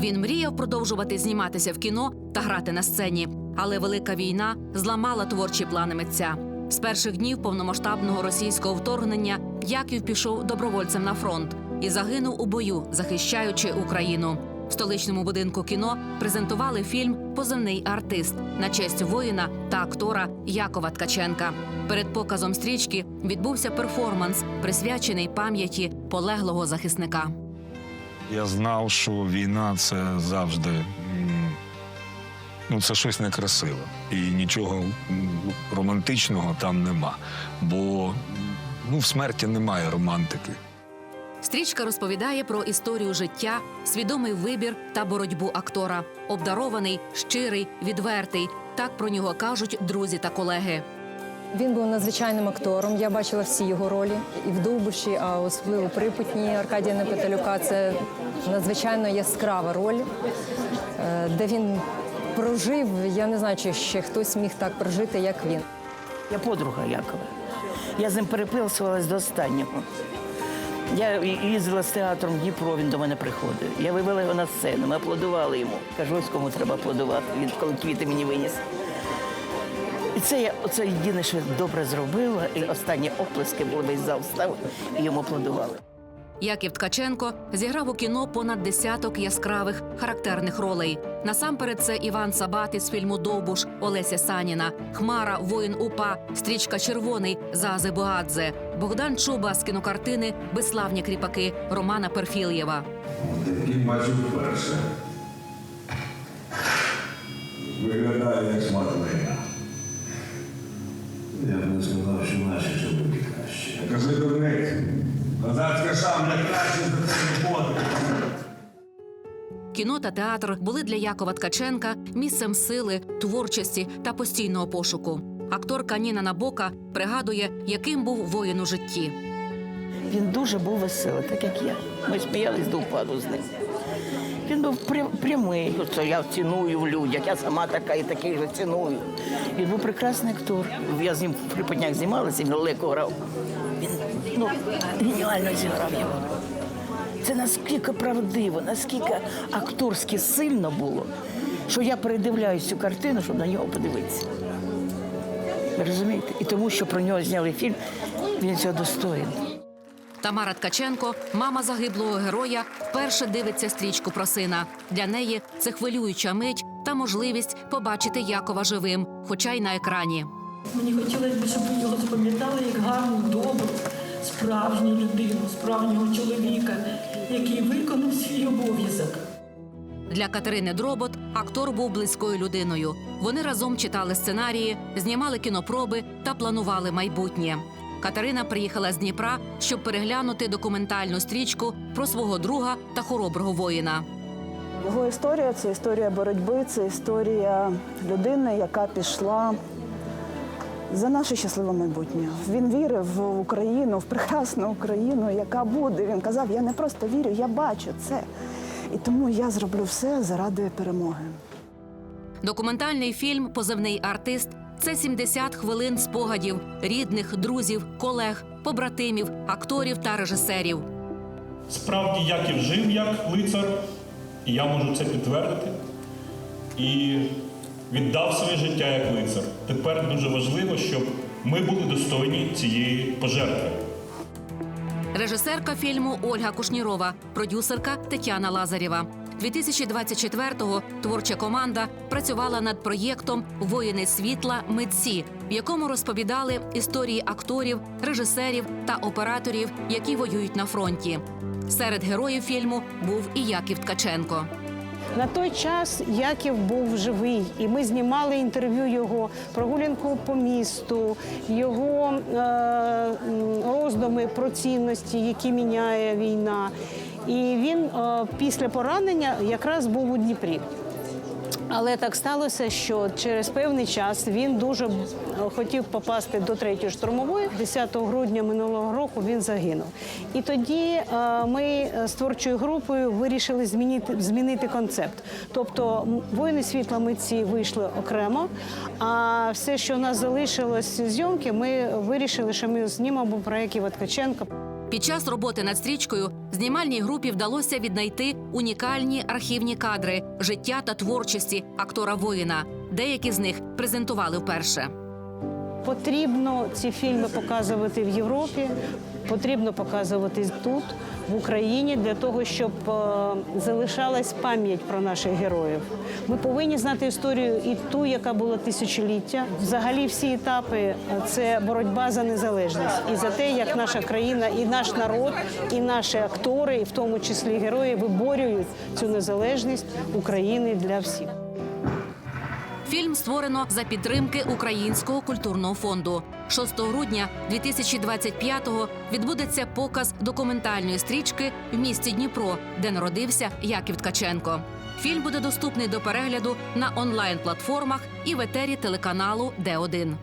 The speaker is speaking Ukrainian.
Він мріяв продовжувати зніматися в кіно та грати на сцені. Але велика війна зламала творчі плани митця. З перших днів повномасштабного російського вторгнення Яків пішов добровольцем на фронт і загинув у бою, захищаючи Україну. В столичному будинку кіно презентували фільм Позивний артист на честь воїна та актора Якова Ткаченка. Перед показом стрічки відбувся перформанс, присвячений пам'яті полеглого захисника. Я знав, що війна це завжди ну, це щось некрасиве. І нічого романтичного там нема. Бо ну, в смерті немає романтики. Стрічка розповідає про історію життя, свідомий вибір та боротьбу актора. Обдарований, щирий, відвертий. Так про нього кажуть друзі та колеги. Він був надзвичайним актором. Я бачила всі його ролі і в Довбуші, а особливо припутні Аркадія Непетелюка. Це надзвичайно яскрава роль, е, де він прожив. Я не знаю, чи ще хтось міг так прожити, як він. Я подруга Якова. Я з ним переписувалась до останнього. Я їздила з театром в Дніпро, він до мене приходив. Я вивела його на сцену, ми аплодували йому. Кажу, ось кому треба аплодувати. Він коли квіти мені виніс. І це я оце єдине, що добре зробила. І останні оплески були весь зал став і йому аплодували. Яків Ткаченко зіграв у кіно понад десяток яскравих характерних ролей. Насамперед, це Іван Сабат із фільму Довбуш Олеся Саніна, Хмара, воїн УПА, стрічка Червоний Зази Боадзе, Богдан Чуба з кінокартини Безславні кріпаки Романа Перфільєва. Такий бачу вперше. Виглядає як сматлина. Я сказав, що наші чоловіки краще. Кажи дурник. Козацька шабля краще за це не Кіно та театр були для Якова Ткаченка місцем сили, творчості та постійного пошуку. Акторка Ніна Набока пригадує, яким був воїн у житті. Він дуже був веселий, так як я. Ми сміялись до впаду з ним. Він був прямий, оце я ціную в людях, я сама така і такий же ціную. Він був прекрасний актор. Я з ним в припаднях знімалася, він легко грав. Він ну, геніально зіграв його. Це наскільки правдиво, наскільки акторськи сильно було, що я передивляюсь цю картину, щоб на нього подивитися. Ви розумієте? І тому, що про нього зняли фільм, він цього достоїн. Тамара Ткаченко, мама загиблого героя, вперше дивиться стрічку про сина. Для неї це хвилююча мить та можливість побачити Якова живим, хоча й на екрані. Мені хотілося б, щоб ви його запам'ятали як гарну, добру, справжню людину, справжнього чоловіка, який виконав свій обов'язок. Для Катерини Дробот актор був близькою людиною. Вони разом читали сценарії, знімали кінопроби та планували майбутнє. Катерина приїхала з Дніпра, щоб переглянути документальну стрічку про свого друга та хороброго воїна. Його історія це історія боротьби, це історія людини, яка пішла за наше щасливе майбутнє. Він вірив в Україну, в прекрасну Україну, яка буде. Він казав: я не просто вірю, я бачу це. І тому я зроблю все заради перемоги. Документальний фільм Позивний артист це 70 хвилин спогадів рідних, друзів, колег, побратимів, акторів та режисерів. Справді Яків жив як лицар, і я можу це підтвердити. І віддав своє життя як лицар. Тепер дуже важливо, щоб ми були достойні цієї пожертви. Режисерка фільму Ольга Кушнірова, продюсерка Тетяна Лазарєва. 2024-го творча команда працювала над проєктом Воїни світла митці, в якому розповідали історії акторів, режисерів та операторів, які воюють на фронті. Серед героїв фільму був і Яків Ткаченко. На той час Яків був живий, і ми знімали інтерв'ю його, прогулянку по місту, його е, роздуми про цінності, які міняє війна. І він е, після поранення якраз був у Дніпрі. Але так сталося, що через певний час він дуже хотів попасти до третьої штурмової. 10 грудня минулого року він загинув. І тоді е, ми з творчою групою вирішили змінити, змінити концепт. Тобто воїни світла митці вийшли окремо, а все, що у нас залишилось зйомки, ми вирішили, що ми знімемо проєкт Ткаченка. Під час роботи над стрічкою знімальній групі вдалося віднайти унікальні архівні кадри життя та творчості актора воїна. Деякі з них презентували вперше. Потрібно ці фільми показувати в Європі, потрібно показувати тут, в Україні, для того, щоб е, залишалась пам'ять про наших героїв. Ми повинні знати історію і ту, яка була тисячоліття. Взагалі, всі етапи е, це боротьба за незалежність і за те, як наша країна, і наш народ, і наші актори, і в тому числі герої, виборюють цю незалежність України для всіх. Фільм створено за підтримки Українського культурного фонду. 6 грудня 2025-го відбудеться показ документальної стрічки в місті Дніпро, де народився Яків Ткаченко. Фільм буде доступний до перегляду на онлайн платформах і в етері телеканалу Д1.